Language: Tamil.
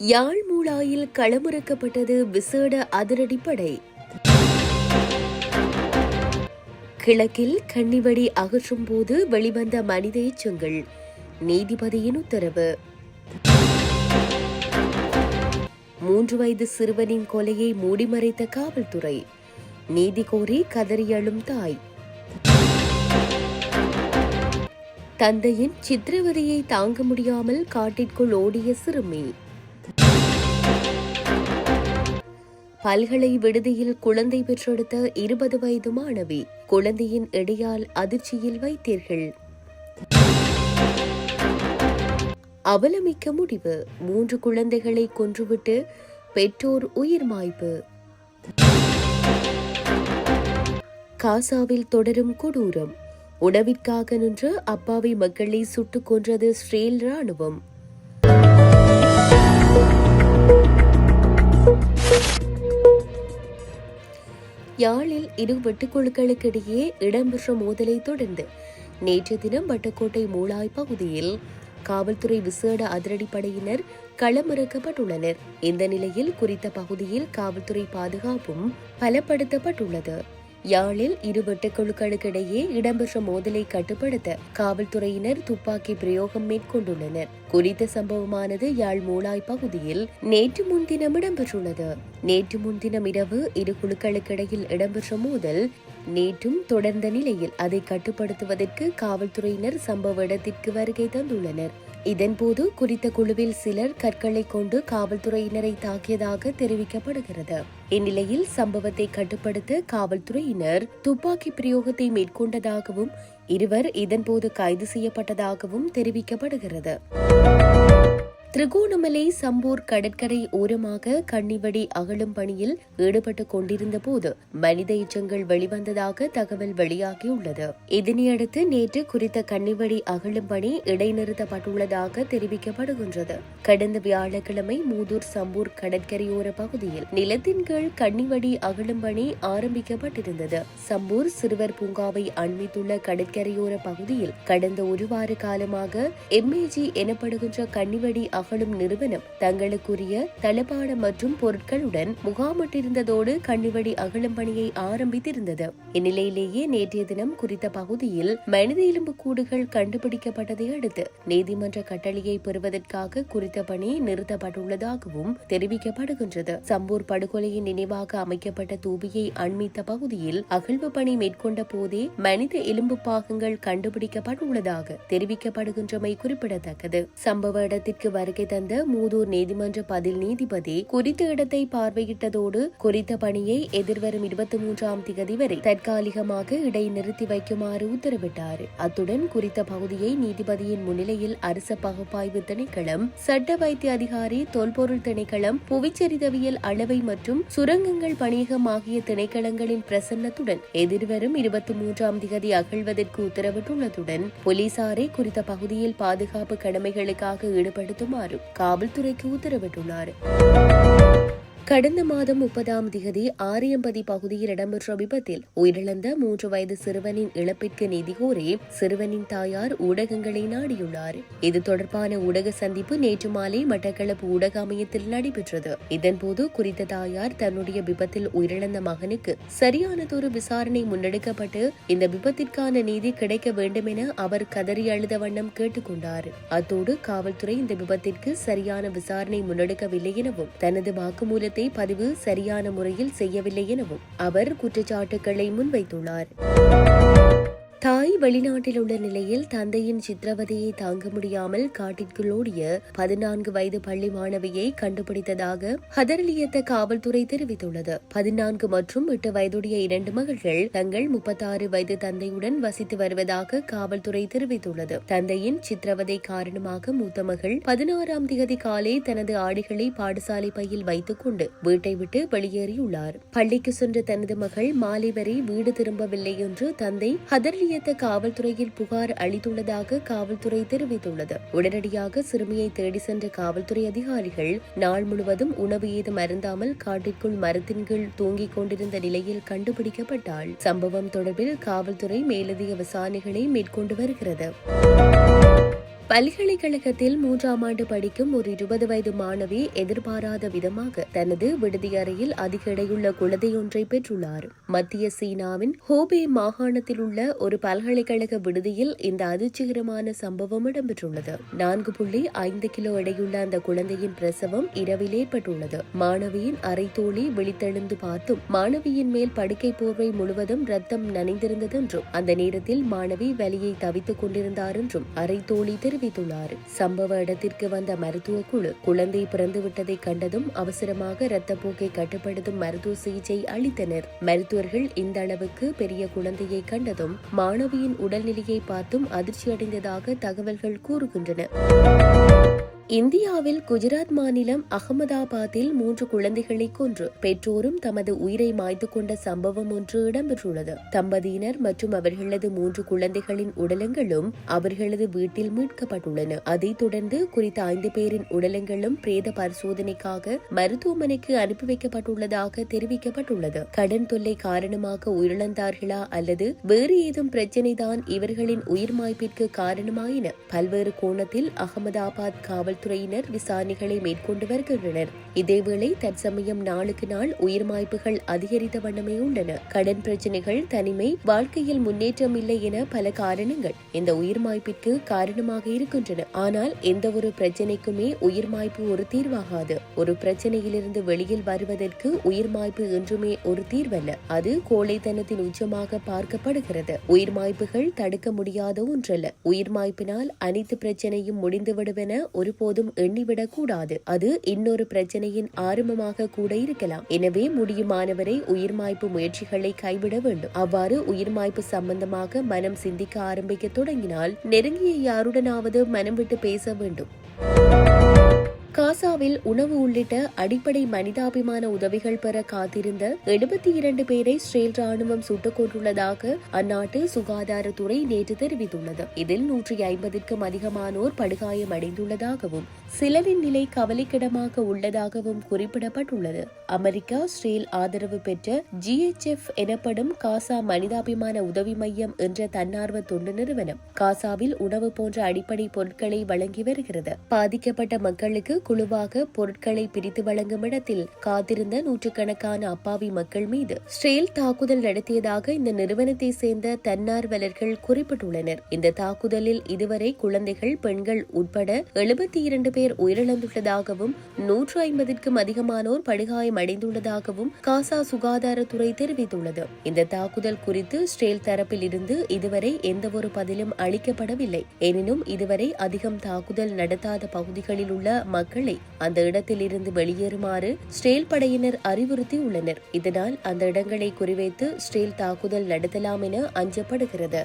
யாழ் மூளாயில் களமிறக்கப்பட்டது விசேட அதிரடிப்படை. கிழக்கில் கன்னிவடி அகற்றும் போது வெளிவந்த மனித எச்சங்கள் நீதிபதியின் உத்தரவு. மூன்று வயது சிறுவனின் கொலையை மூடிமறைத்த காவல்துறை. நீதி கோரி கதறியழும் தாய். தந்தையின் சித்திரவதையை தாங்க முடியாமல் காட்டிற்குள் ஓடிய சிறுமி. பல்கலை விடுதியில் குழந்தை பெற்றெடுத்த இருபது வயது மாணவி குழந்தையின் இடையால் அதிர்ச்சியில் வைத்தீர்கள். அவலமிக்க முடிவு. மூன்று குழந்தைகளை கொன்றுவிட்டு பெற்றோர் உயிர் மாய்ப்பு. காசாவில் தொடரும் கொடூரம். உணவிற்காக நின்று அப்பாவி மக்களை சுட்டுக் கொன்றது ஸ்ரேல் ராணுவம். யாழில் இரு வெட்டுக்குழுக்களுக்கிடையே இடம்பெற்ற மோதலை தொடர்ந்து நேற்று தினம் வட்டக்கோட்டை மூளாய் பகுதியில் காவல்துறை விசேட அதிரடிப்படையினர் களமிறக்கப்பட்டுள்ளனர். இந்த நிலையில் குறித்த பகுதியில் காவல்துறை பாதுகாப்பும் பலப்படுத்தப்பட்டுள்ளது. யாழில் இரு வெட்டுக்குழுக்களுக்கிடையே இடம்பெற்ற மோதலை கட்டுப்படுத்த காவல்துறையினர் துப்பாக்கி பிரயோகம் மேற்கொண்டுள்ளனர். குறித்த சம்பவமானது யாழ் மூளாய் பகுதியில் நேற்று முன்தினம் இடம்பெற்றுள்ளது. நேற்று முன்தினம் இரவு இரு குழுக்களுக்கிடையில் இடம்பெற்ற மோதல் நேற்றும் தொடர்ந்த நிலையில் அதை கட்டுப்படுத்துவதற்கு காவல்துறையினர் சம்பவ இடத்திற்கு வருகை தந்துள்ளனர். இதன்போது குறித்த குழுவில் சிலர் கற்களை கொண்டு காவல்துறையினரை தாக்கியதாக தெரிவிக்கப்படுகிறது. இந்நிலையில் சம்பவத்தை கட்டுப்படுத்த காவல்துறையினர் துப்பாக்கி பிரயோகத்தை மேற்கொண்டதாகவும் இருவர் இதன்போது கைது செய்யப்பட்டதாகவும் தெரிவிக்கப்படுகிறது. திருகோணமலை சம்பூர் கடற்கரை ஓரமாக கண்ணிவடி அகழும் பணியில் ஈடுபட்டு கொண்டிருந்த போது மனித எச்சங்கள் வெளிவந்ததாக தகவல் வெளியாகியுள்ளது. இதனையடுத்து நேற்று குறித்த கண்ணிவடி அகழும் பணி இடைநிறுத்தப்பட்டுள்ளதாக தெரிவிக்கப்படுகின்றது. கடந்த வியாழக்கிழமை மூதூர் சம்பூர் கடற்கரையோர பகுதியில் நிலத்தின் கீழ் கண்ணிவடி அகழும் பணி ஆரம்பிக்கப்பட்டிருந்தது. சம்பூர் சிறுவர் பூங்காவை அண்மித்துள்ள கடற்கரையோர பகுதியில் கடந்த ஒரு வார காலமாக எம்ஏஜி எனப்படுகின்ற கண்ணிவடி அகழும் நிறுவனம் தங்களுக்குரிய தளபாடம் மற்றும் பொருட்களுடன் முகாமிட்டிருந்ததோடு கண்ணிவடி அகழும் பணியை ஆரம்பித்திருந்தது. இந்நிலையிலேயே நேற்றைய தினம் குறித்த பகுதியில் மனித எலும்பு கூடுகள் கண்டுபிடிக்கப்பட்டதை அடுத்து நீதிமன்ற கட்டளையை பெறுவதற்காக குறித்த பணி நிறுத்தப்பட்டுள்ளதாகவும் தெரிவிக்கப்படுகின்றது. சம்பூர் படுகொலையின் நினைவாக அமைக்கப்பட்ட தூபியை அண்மித்த பகுதியில் அகழ்வு பணி மேற்கொண்ட போதே மனித எலும்பு பாகங்கள் கண்டுபிடிக்கப்பட்டுள்ளதாக தெரிவிக்கப்படுகின்றமை குறிப்பிடத்தக்கது. சம்பவ இடத்திற்கு வர வருகை தந்த மூதூர் நீதிமன்ற பதில் நீதிபதி குறித்த இடத்தை பார்வையிட்டதோடு குறித்த பணியை எதிர்வரும் இருபத்தி மூன்றாம் திகதி வரை தற்காலிகமாக இடைநிறுத்தி வைக்குமாறு உத்தரவிட்டார். அத்துடன் குறித்த பகுதியை நீதிபதியின் முன்னிலையில் அரச பகுப்பாய்வு திணைக்களம் சட்ட வைத்திய அதிகாரி தொல்பொருள் திணைக்களம் புவிச்சரிதவியல் அளவை மற்றும் சுரங்கங்கள் பணியகம் ஆகிய திணைக்களங்களின் பிரசன்னத்துடன் எதிர்வரும் இருபத்தி மூன்றாம் திகதி அகழ்வதற்கு உத்தரவிட்டுள்ளதுடன் போலீசாரை குறித்த பகுதியில் பாதுகாப்பு கடமைகளுக்காக ஈடுபடுத்தும் ஈடுபடுத்துமாறு காவல்துறைக்கு உத்தரவிட்டுள்ளார் கடந்த மாதம் முப்பதாம் திகதி ஆரியம்பதி பகுதியில் இடம்பெற்ற விபத்தில் உயிரிழந்த மூன்று வயது சிறுவனின் இழப்பிற்கு நிதி கோரி சிறுவனின் தாயார் ஊடகங்களை நாடியுள்ளார். இது தொடர்பான ஊடக சந்திப்பு நேற்று மாலை மட்டக்களப்பு ஊடக அமையத்தில் நடைபெற்றது. இதன்போது குறித்த தாயார் தன்னுடைய விபத்தில் உயிரிழந்த மகனுக்கு சரியானதொரு விசாரணை முன்னெடுக்கப்பட்டு இந்த விபத்திற்கான நீதி கிடைக்க வேண்டும் என அவர் கதறி அழுத வண்ணம் கேட்டுக்கொண்டார். அத்தோடு காவல்துறை இந்த விபத்திற்கு சரியான விசாரணை முன்னெடுக்கவில்லை எனவும் தனது வாக்குமூலத்தில் குற்றத்தை பதிவு சரியான முறையில் செய்யவில்லை எனவும் அவர் குற்றச்சாட்டுகளை முன்வைத்துள்ளார். தாய் வெளிநாட்டில் உள்ள நிலையில் தந்தையின் சித்திரவதையை தாங்க முடியாமல் காட்டிற்குள் ஓடிய பதினான்கு வயது பள்ளி மாணவியை கண்டுபிடித்ததாக ஹதரலியத்த காவல்துறை தெரிவித்துள்ளது. பதினான்கு மற்றும் எட்டு வயதுடைய இரண்டு மகள்கள் தங்கள் முப்பத்தாறு வயது தந்தையுடன் வசித்து வருவதாக காவல்துறை தெரிவித்துள்ளது. தந்தையின் சித்திரவதை காரணமாக மூத்த மகள் பதினாறாம் திகதி காலை தனது ஆடைகளை பாடசாலை பையில் வைத்துக் கொண்டு வீட்டை விட்டு வெளியேறியுள்ளார். பள்ளிக்கு சென்ற தனது மகள் மாலை வரை வீடு திரும்பவில்லை என்று தந்தை ஹதர்லி ஆரியத்த காவல்துறையில் புகார் அளித்துள்ளதாக காவல்துறை தெரிவித்துள்ளது. உடனடியாக சிறுமியை தேடி சென்ற காவல்துறை அதிகாரிகள் நாள் முழுவதும் உணவு ஏதும் அருந்தாமல் காட்டிற்குள் மரத்தின் கீழ் தூங்கிக் கொண்டிருந்த நிலையில் கண்டுபிடிக்கப்பட்டால் சம்பவம் தொடர்பில் காவல்துறை மேலதிக விசாரணைகளை மேற்கொண்டு வருகிறது. பல்கலைக்கழகத்தில் மூன்றாம் ஆண்டு படிக்கும் ஒரு இருபது வயது மாணவி எதிர்பாராத விதமாக தனது விடுதி அறையில் அதிக எடையுள்ள குழந்தையொன்றை பெற்றுள்ளார். மத்திய சீனாவின் ஹோபே மாகாணத்தில் உள்ள ஒரு பல்கலைக்கழக விடுதியில் இந்த அதிர்ச்சிகரமான சம்பவம் இடம்பெற்றுள்ளது. நான்கு புள்ளி ஐந்து கிலோ எடையுள்ள அந்த குழந்தையின் பிரசவம் இரவில் ஏற்பட்டுள்ளது. மாணவியின் அரை தோழி விழித்தெழுந்து பார்த்தும் மாணவியின் மேல் படுக்கை போர்வை முழுவதும் ரத்தம் நனைந்திருந்தது என்றும் அந்த நேரத்தில் மாணவி வலியை தவித்துக் கொண்டிருந்தார் என்றும் அரை தோழி தெரிவித்துள்ளார். சம்பவ இடத்திற்கு வந்த மருத்துவ குழு குழந்தை பிறந்துவிட்டதை கண்டதும் அவசரமாக இரத்தப்போக்கை கட்டுப்படுத்தும் மருத்துவ சிகிச்சை அளித்தனர். மருத்துவர்கள் இந்த அளவுக்கு பெரிய குழந்தையை கண்டதும் மாணவியின் உடல்நிலையை பார்த்தும் அதிர்ச்சியடைந்ததாக தகவல்கள் கூறுகின்றன. இந்தியாவில் குஜராத் மாநிலம் அகமதாபாத்தில் மூன்று குழந்தைகளை கொன்று பெற்றோரும் தமது உயிரை மாய்த்து கொண்ட சம்பவம் ஒன்று இடம்பெற்றுள்ளது. தம்பதியினர் மற்றும் அவர்களது மூன்று குழந்தைகளின் உடலங்களும் அவர்களது வீட்டில் மீட்கப்பட்டுள்ளன. அதைத் தொடர்ந்து குறித்த ஐந்து பேரின் உடலங்களும் பிரேத பரிசோதனைக்காக மருத்துவமனைக்கு அனுப்பி வைக்கப்பட்டுள்ளதாக தெரிவிக்கப்பட்டுள்ளது. கடன் தொல்லை காரணமாக உயிரிழந்தார்களா அல்லது வேறு ஏதும் பிரச்சினைதான் இவர்களின் உயிர் மாய்ப்பிற்கு காரணமாயின பல்வேறு கோணத்தில் அகமதாபாத் காவல் காவல்துறையினர் விசாரணைகளை மேற்கொண்டு வருகின்றனர். இதேவேளை தற்சமயம் நாளுக்கு நாள் உயிர் மாய்ப்புகள் அதிகரித்த வண்ணமே உள்ளன. கடன் பிரச்சனைகள் தனிமை வாழ்க்கையில் முன்னேற்றம் இல்லை என பல காரணங்கள் இந்த உயிர் மாய்ப்பிற்கு காரணமாக இருக்கின்றன. ஆனால் எந்த ஒரு பிரச்சனைக்குமே உயிர் மாய்ப்பு ஒரு தீர்வாகாது. ஒரு பிரச்சனையிலிருந்து வெளியில் வருவதற்கு உயிர் மாய்ப்பு என்றுமே ஒரு தீர்வல்ல. அது கோழைத்தனத்தின் உச்சமாக பார்க்கப்படுகிறது. உயிர் மாய்ப்புகள் தடுக்க முடியாத ஒன்றல்ல. உயிர் மாய்ப்பினால் அனைத்து பிரச்சனையும் முடிந்துவிடுவென ஒரு ஒருபோதும் எண்ணிவிடக் கூடாது அது இன்னொரு பிரச்சனையின் ஆரம்பமாக கூட இருக்கலாம். எனவே முடியுமானவரை உயிர்மாய்ப்பு முயற்சிகளை கைவிட வேண்டும். அவ்வாறு உயிர்மாய்ப்பு சம்பந்தமாக மனம் சிந்திக்க ஆரம்பிக்க தொடங்கினால் நெருங்கிய யாருடனாவது மனம் விட்டு பேச வேண்டும். காசாவில் உணவு உள்ளிட்ட அடிப்படை மனிதாபிமான உதவிகள் பெற காத்திருந்த எழுபத்தி இரண்டு பேரை இஸ்ரேல் ராணுவம் சுட்டுக் கொண்டுள்ளதாக அந்நாட்டு சுகாதாரத்துறை நேற்று தெரிவித்துள்ளது. இதில் நூற்றி ஐம்பதிற்கும் அதிகமானோர் படுகாயம் அடைந்துள்ளதாகவும் சிலரின் நிலை கவலைக்கிடமாக உள்ளதாகவும் குறிப்பிடப்பட்டுள்ளது. அமெரிக்கா இஸ்ரேல் ஆதரவு பெற்ற ஜிஎச்எஃப் எனப்படும் காசா மனிதாபிமான உதவி மையம் என்ற தன்னார்வ தொண்டு நிறுவனம் காசாவில் உணவு போன்ற அடிப்படை பொருட்களை வழங்கி வருகிறது. பாதிக்கப்பட்ட மக்களுக்கு குழுவாக பொருட்களை பிரித்து வழங்கும் இடத்தில் காத்திருந்த நூற்றுக்கணக்கான அப்பாவி மக்கள் மீது ஸ்ரேல் தாக்குதல் நடத்தியதாக இந்த நிறுவனத்தை சேர்ந்த தன்னார்வலர்கள் குறிப்பிட்டுள்ளனர். இந்த தாக்குதலில் இதுவரை குழந்தைகள் பெண்கள் உட்பட எழுபத்தி இரண்டு பேர் உயிரிழந்துள்ளதாகவும் நூற்று ஐம்பதுக்கும் அதிகமானோர் படுகாயம் அடைந்துள்ளதாகவும் காசா சுகாதாரத்துறை தெரிவித்துள்ளது. இந்த தாக்குதல் குறித்து ஸ்ரேல் தரப்பில் இருந்து இதுவரை எந்தவொரு பதிலும் அளிக்கப்படவில்லை. எனினும் இதுவரை அதிகம் தாக்குதல் நடத்தாத பகுதிகளில் உள்ள மக்கள் மக்களை அந்த இடத்தில் இருந்து வெளியேறுமாறு ஸ்டேல் படையினர் அறிவுறுத்தியுள்ளனர். இதனால் அந்த இடங்களை குறிவைத்து ஸ்ரேல் தாக்குதல் நடத்தலாம் என அஞ்சப்படுகிறது.